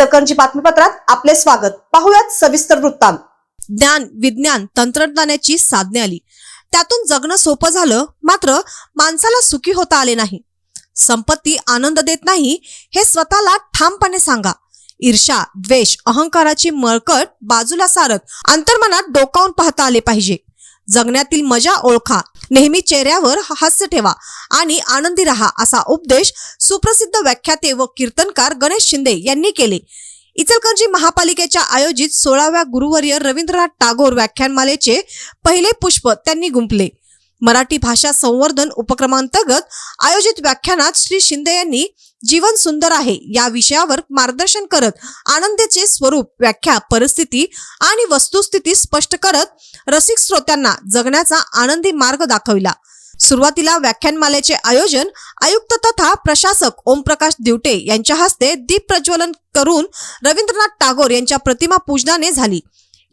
इचलकरंजी बातमीपत्रात आपले स्वागत. पाहूयात सविस्तर वृत्तांत. ज्ञान विज्ञान तंत्रज्ञानाची साधने आली. त्यातून जगणं सोपं झालं मात्र माणसाला सुखी होता आले नाही. संपत्ती आनंद देत नाही हे स्वतःला ठामपणे सांगा. ईर्षा द्वेष अहंकाराची मळकट बाजूला सारत अंतर्मनात डोकावून पाहता आले पाहिजे. जगण्यातील मजा ओळखा. नेहमी चेहऱ्यावर हास्य ठेवा आणि आनंदी रहा असा उपदेश सुप्रसिद्ध व्याख्याते व कीर्तनकार गणेश शिंदे यांनी केले. इचलकरंजी महापालिकेच्या आयोजित सोळाव्या गुरुवर्य रवींद्रनाथ टागोर व्याख्यानमालेचे पहिले पुष्प त्यांनी गुंपले मराठी भाषा संवर्धन उपक्रमांतर्गत आयोजित व्याख्यानात श्री शिंदे यांनी जीवन सुंदर आहे या विषयावर मार्गदर्शन करत आनंदाचे स्वरूप व्याख्या परिस्थिती आणि वस्तुस्थिती स्पष्ट करत रसिक श्रोत्यांना जगण्याचा आनंदी मार्ग दाखविला. सुरुवातीला व्याख्यानमालेचे आयोजन आयुक्त तथा प्रशासक ओमप्रकाश दिवटे यांच्या हस्ते दीप प्रज्वलन करून रवींद्रनाथ टागोर यांच्या प्रतिमा पूजनाने झाली.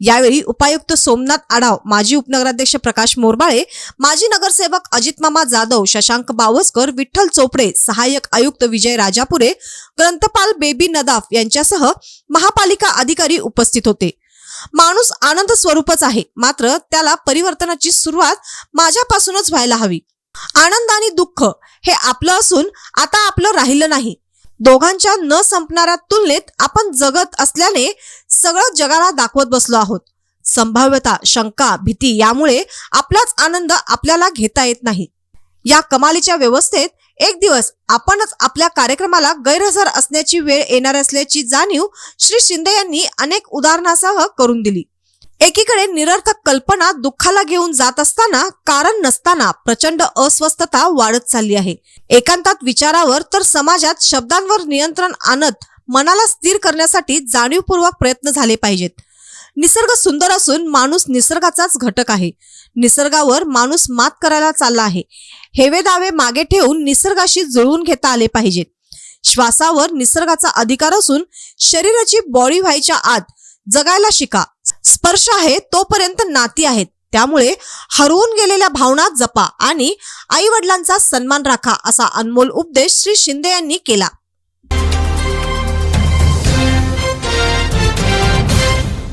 यावेळी उपायुक्त सोमनाथ आढाव माजी उपनगराध्यक्ष प्रकाश मोरबाळे माजी नगरसेवक अजित मामा जाधव शशांक बावस्कर विठ्ठल चोपडे सहाय्यक आयुक्त विजय राजापुरे ग्रंथपाल बेबी नदाफ यांच्यासह महापालिका अधिकारी उपस्थित होते. माणूस आनंद स्वरूपच आहे मात्र त्याला परिवर्तनाची सुरुवात माझ्यापासूनच व्हायला हवी. आनंद आणि दुःख हे आपलं असून आता आपलं राहिलं नाही. दोघांच्या न संपणाऱ्या तुलनेत आपण जगत असल्याने सगळं जगाला दाखवत बसलो आहोत. संभाव्यता शंका भीती यामुळे आपलाच आनंद आपल्याला घेता येत नाही. या कमालीच्या व्यवस्थेत एक दिवस आपणच आपल्या कार्यक्रमाला गैरहजर असण्याची वेळ येणार असल्याची जाणीव श्री शिंदे यांनी अनेक उदाहरणासह करून दिली. एकीकडे निरर्थक कल्पना दुःखाला घेऊन जात असताना कारण नसताना प्रचंड अस्वस्थता वाढत चालली आहे. एकांतात विचारावर तर समाजात शब्दांवर नियंत्रण आणत मनाला स्थिर करण्यासाठी जाणीवपूर्वक प्रयत्न झाले पाहिजेत. निसर्ग सुंदर असून माणूस निसर्गाचाच घटक आहे. निसर्गावर माणूस मात करायला चालला आहे. हेवे दावे मागे ठेवून निसर्गाशी जुळवून घेता आले पाहिजेत. श्वासावर निसर्गाचा अधिकार असून शरीराची बॉडी व्हायच्या आत जगायला शिका स्पर्श आहे तोपर्यंत नाती आहेत. त्यामुळे हरवून गेलेल्या भावना जपा आणि आई वडिलांचा सन्मान राखा असा अनमोल उपदेश श्री शिंदे यांनी केला.